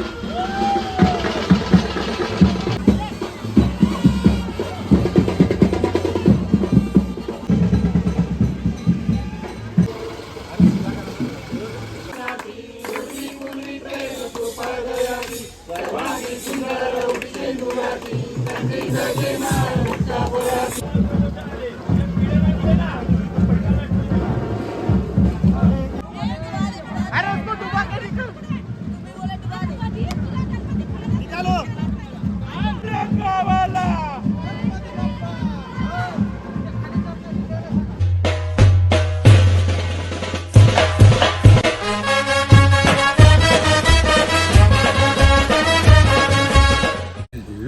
Woo!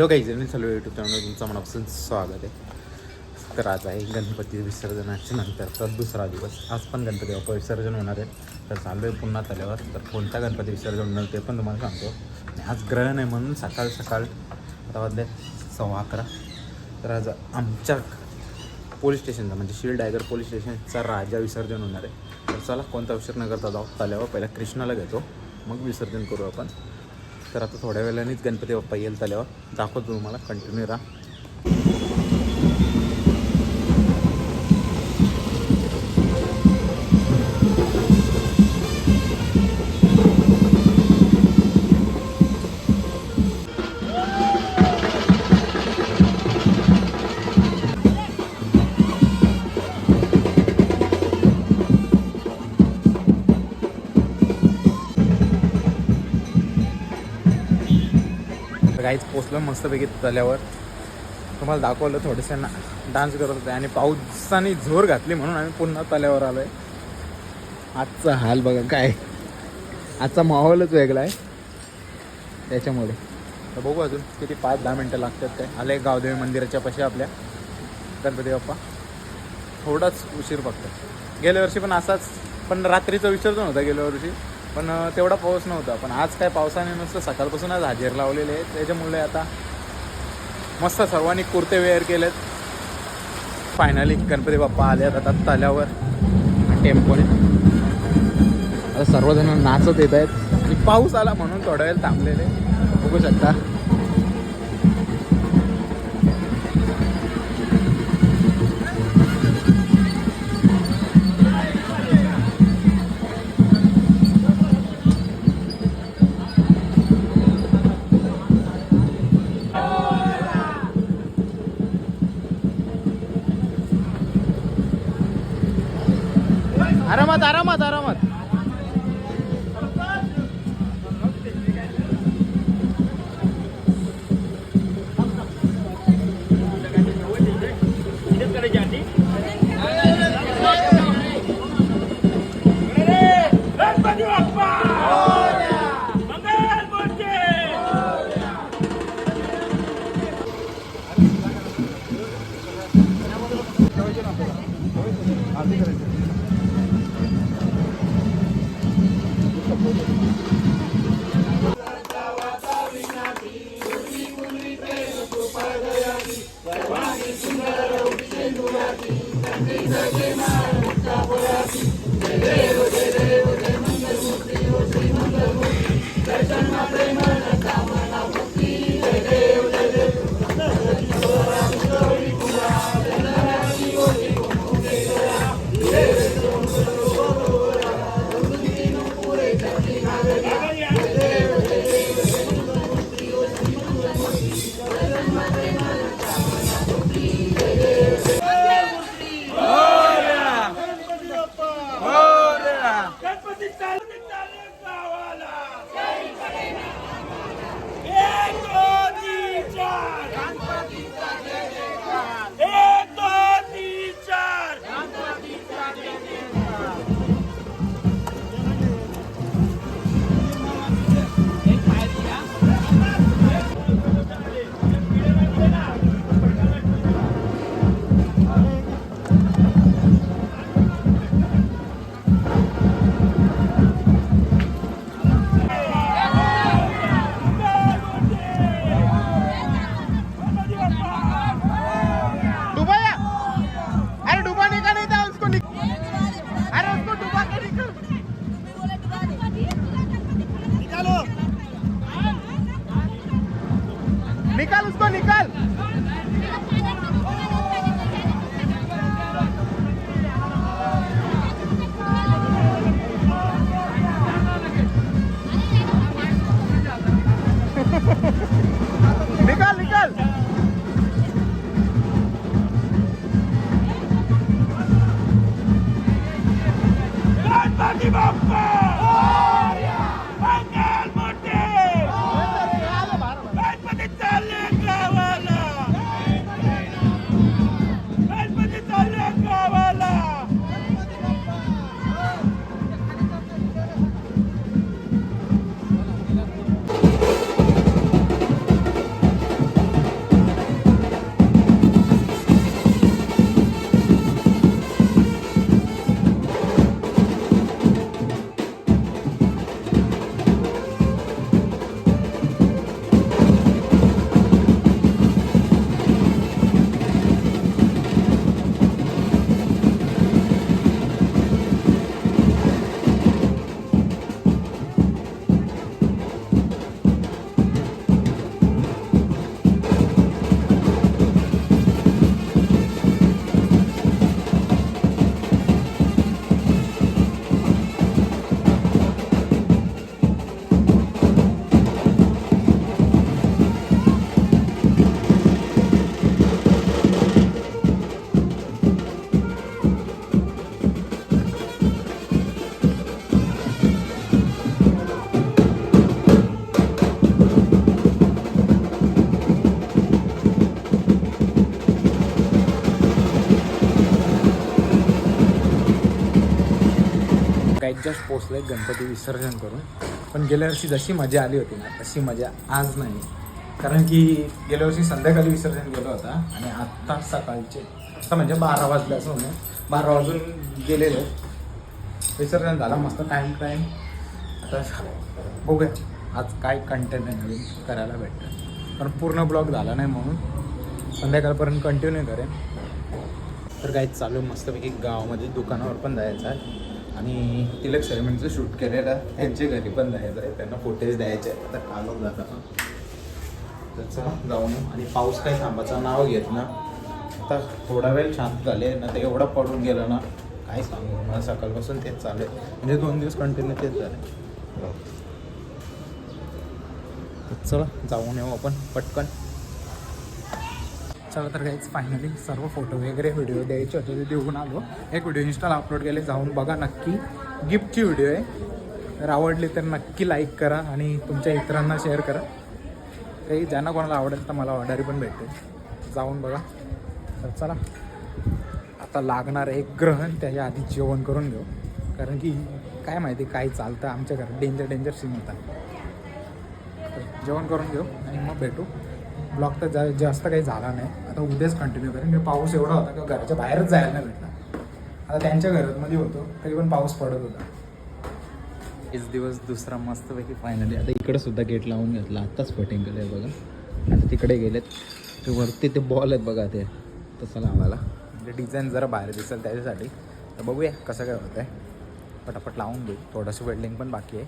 Hello काही जण सर्व यूट्यूब चॅनलवर तुमचं मनापासून स्वागत आहे. तर आज आहे गणपती विसर्जनाच्या नंतर तर दुसरा दिवस. आज पण गणपती बाप्पा विसर्जन होणार आहे. तर चालू आहे पुन्हा तल्यावर तर कोणता गणपती विसर्जन होणार ते पण तुम्हाला सांगतो. आज ग्रहण आहे म्हणून सकाळ सकाळ आता वाजले सव्वा अकरा. तर आज आमच्या पोलीस स्टेशनचा म्हणजे शिल डायगर पोलीस स्टेशनचा राजा विसर्जन होणार आहे. तर चला कोणता विसर्जन करता जाऊ. तल्यावर पहिला कृष्णाला घेतो. मग विसर्जन करू आपण. तर आता थोड्या वेळानेच गणपती बाप्पा येईल तल्यावर दाखवतो तुम्हाला कंटिन्यू राहा. गाईच पोचलो मस्तपैकी तल्यावर तुम्हाला दाखवलं थोडेसे ना डान्स करत होते आणि पावसाने झोर घातली म्हणून आम्ही पुन्हा तल्यावर आलो आहे आजचा हाल बघा काय. आजचा माहोलच वेगळा आहे. त्याच्यामुळे. तर बघू अजून किती पाच दहा मिनटं लागतात काय आले गावदेवी मंदिराच्या पाशी आपल्या. गणपती बाप्पा. थोडाच उशीर फक्त गेल्या वर्षी पण असाच. पण रात्रीचं विसर्जन होता गेल्या वर्षी. पण तेवढा पाऊस नव्हता. पण आज काय पावसाने नुसतं सकाळपासूनच हजेर लावलेले आहे त्याच्यामुळे आता मस्त सर्वांनी कुर्ते वेअर केलेत. फायनली गणपती बाप्पा आले आहेत आता तल्यावर टेम्पोने. आता सर्वजण नाचत येत आहेत. आणि पाऊस आला म्हणून थोडा वेळ थांबलेले. बघू शकता. आरामात आरामात आरामात. जाती गणपती चालू ¡Canta! निकाल उसको निकाल काही जस्ट पोचले गणपती विसर्जन करून. पण गेल्या वर्षी जशी मजा आली होती ना तशी मजा आज नाही. कारण की गेल्या वर्षी संध्याकाळी विसर्जन गेलो होता आणि आत्ता सकाळचे आता म्हणजे बारा वाजले असं म्हणून बारा वाजून गेलेलो. विसर्जन झाला मस्त टाईम टाईम आता बघूया आज काय कंटेंट आहे नवीन करायला भेटतं. पण पूर्ण ब्लॉग झाला नाही म्हणून संध्याकाळपर्यंत कंटिन्यू करेन. तर काही चालू आहे मस्तपैकी गावामध्ये दुकानावर पण जायचं आहे. आणि तिलक सेरेमनीचं शूट केलेलं त्यांच्या घरी पण जायचं आहे. त्यांना फोटेज द्यायचे आहेत. आता कालच जात त्याचं जाऊन येऊ. आणि पाऊस काही थांबाचं नाव घेत ना. आता थोडा वेळ शांत झाले ना ते एवढं पडून गेलं ना काय सांगू? मला सकाळपासून तेच चालू आहे. म्हणजे दोन दिवस कंटिन्यू तेच झाले हो. चला जाऊन येऊ आपण पटकन. चला तर काहीच फायनली सर्व फोटो वगैरे व्हिडिओ द्यायचे होते ते देऊन आलो. एक व्हिडिओ इंस्टाला अपलोड केले जाऊन बघा नक्की. गिफ्टची व्हिडिओ आहे. तर आवडली तर नक्की लाईक करा आणि तुमच्या इतरांना शेअर करा. काही ज्यांना कोणाला आवडेल तर मला ऑर्डरी पण भेटते. जाऊन बघा. तर चला. आता लागणार एक ग्रहण त्याच्या आधी जेवण करून घेऊ. कारण की काय माहिती काय चालतं आमच्या घरात डेंजर डेंजर सीन होता. तर जेवण करून घेऊ आणि मग भेटू. ब्लॉग तर जा जास्त काही झाला नाही. आता उद्याच कंटिन्यू करेन. मी पाऊस एवढा होता किंवा घराच्या बाहेरच जायला नाही भेटला. आता त्यांच्या घरामध्ये होतो तरी पण पाऊस पडत होता. एक दिवस दुसरा मस्तपैकी फायनली आता इकडे सुद्धा गेट लावून घेतला. आत्ताच फटिंग केलं आहे बघा. आता तिकडे गेलेत. ते वरती ते बॉल आहेत बघा ते. तसं लावायला. म्हणजे डिझाईन जरा बाहेर दिसेल त्याच्यासाठी. तर बघूया कसं काय होतं आहे पटापट लावून घेऊ. थोडंसं वेल्डिंग पण बाकी आहे.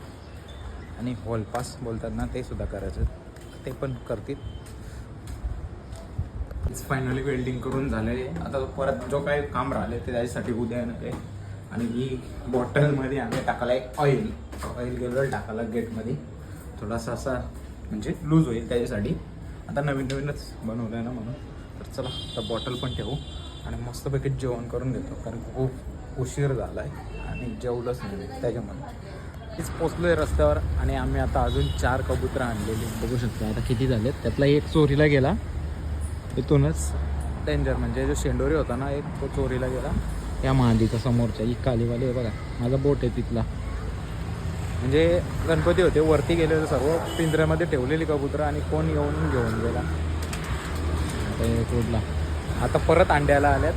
आणि हॉलपास बोलतात ना ते सुद्धा करायचं. ते पण करतील. फायनली वेल्डिंग करून झालेले आता परत जो काही काम राहिले ते त्याच्यासाठी उद्या येणार आहे आणि ही बॉटलमध्ये आम्ही टाकायला एक ऑइल ऑइल गेलो टाकायला गेटमध्ये थोडासा असा म्हणजे लूज होईल त्याच्यासाठी. आता नवीन नवीनच बनवलं आहे ना म्हणून. तर चला तर बॉटल पण ठेवू. आणि मस्तपैकी जेवण करून घेतो. कारण खूप उशीर झाला आहे आणि जेवलंच नाही त्याच्यामुळे तीच पोचलो आहे रस्त्यावर आणि आम्ही आता अजून चार कबुतरं आणलेली. बघू शकतो आता किती झालेत. त्यातला एक चोरीला गेला. इथूनच डेंजर म्हणजे जो शेंडोरी होता ना एक तो चोरीला गेला. या महादीचा समोरच्या ही कालीवाली आहे बघा. माझा बोट आहे तिथला. म्हणजे गणपती होते वरती गेलेले सर्व पिंजऱ्यामध्ये ठेवलेली कबुतरं आणि कोण येऊन घेऊन गेला. आता आता परत अंड्याला आल्यात.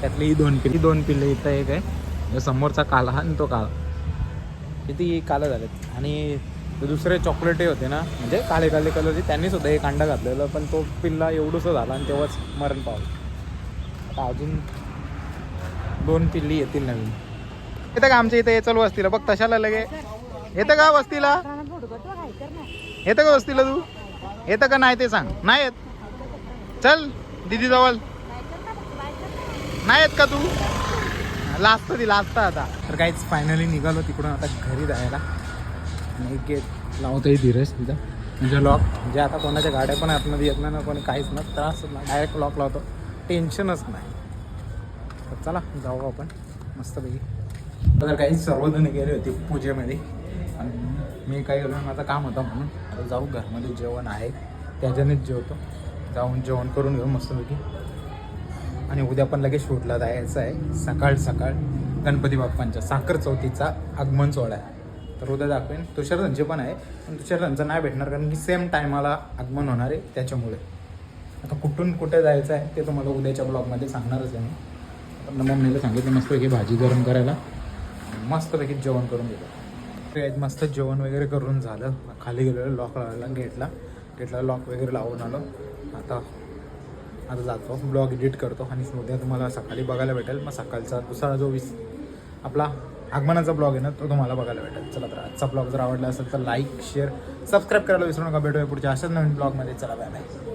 त्यातली ही दोन पिल्ली दोन पिल्ले इथं एक आहे. समोरचा काला आणि तो काला किती काला झालेत. आणि ते दुसरे चॉकलेटे होते ना म्हणजे काळे काळे कलरचे त्यांनी सुद्धा एक अंडा घातलेलं पण तो पिल्ला एवढंसं झाला आणि तेव्हाच मरण पावलं. आता अजून दोन पिल्ली येतील नवीन. येतं का आमच्या इथे? चल वस्तीला बघ तशाला लगे. येतं का वस्तीला? येतं का वस्तीला तू? येतं का नाही ते सांग. नाही येत. चल दिदी जवळ नाही येत का तू? लाजत ती लाजतं आता. तर काहीच फायनली निघालो तिकडून आता घरी जायला. गेट लावतोय धीरज तिथं. म्हणजे लॉक म्हणजे आता कोणाच्या गाड्या पण आतमध्ये येत नाही ना कोणी काहीच ना त्रास नाही. डायरेक्ट लॉक लावतो. टेन्शनच नाही. तर चला जाऊ आपण. मस्तपैकी. तर काही सर्वजण गेले होते पूजेमध्ये. आणि मी काय गेलो माझं काम होतं म्हणून. आता जाऊ घरमध्ये जेवण आहे. त्याच्यानेच जेवतो. जाऊन जेवण करून घेऊ मस्तपैकी. आणि उद्या पण लगेच शूटला जायचं आहे. सकाळ सकाळ गणपती बाप्पांच्या साखर चौथीचा आगमन सोहळा आहे. तर उद्या दाखवेन तुषारधनचे पण आहे पण तुषारधनचं नाही भेटणार कारण की सेम टायमाला आगमन होणार आहे त्याच्यामुळे. आता कुठून कुठे जायचं आहे ते तुम्हाला उद्याच्या ब्लॉगमध्ये सांगणारच आहे मी. पण मम्मीला सांगितलं मस्तपैकी भाजी गरम करायला. मस्तपैकी जेवण करून घेतो. आज मस्त जेवण वगैरे करून झालं. खाली गेलेलं लॉक लावायला गेटला. गेटला लॉक वगैरे लावून आलो. आता आता जातो. ब्लॉग एडिट करतो आणि उद्या तुम्हाला सकाळी बघायला भेटेल. मग सकाळचा दुसरा जो विस आपला आगमनाचा ब्लॉग आहे ना तो तुम्हाला बघायला भेटेल. चला तर आजचा ब्लॉग जर आवडला असेल तर लाईक शेअर सबस्क्राईब करायला विसरू नका. भेटूया पुढच्या अशाच नवीन ब्लॉगमध्ये. चला बाय बाय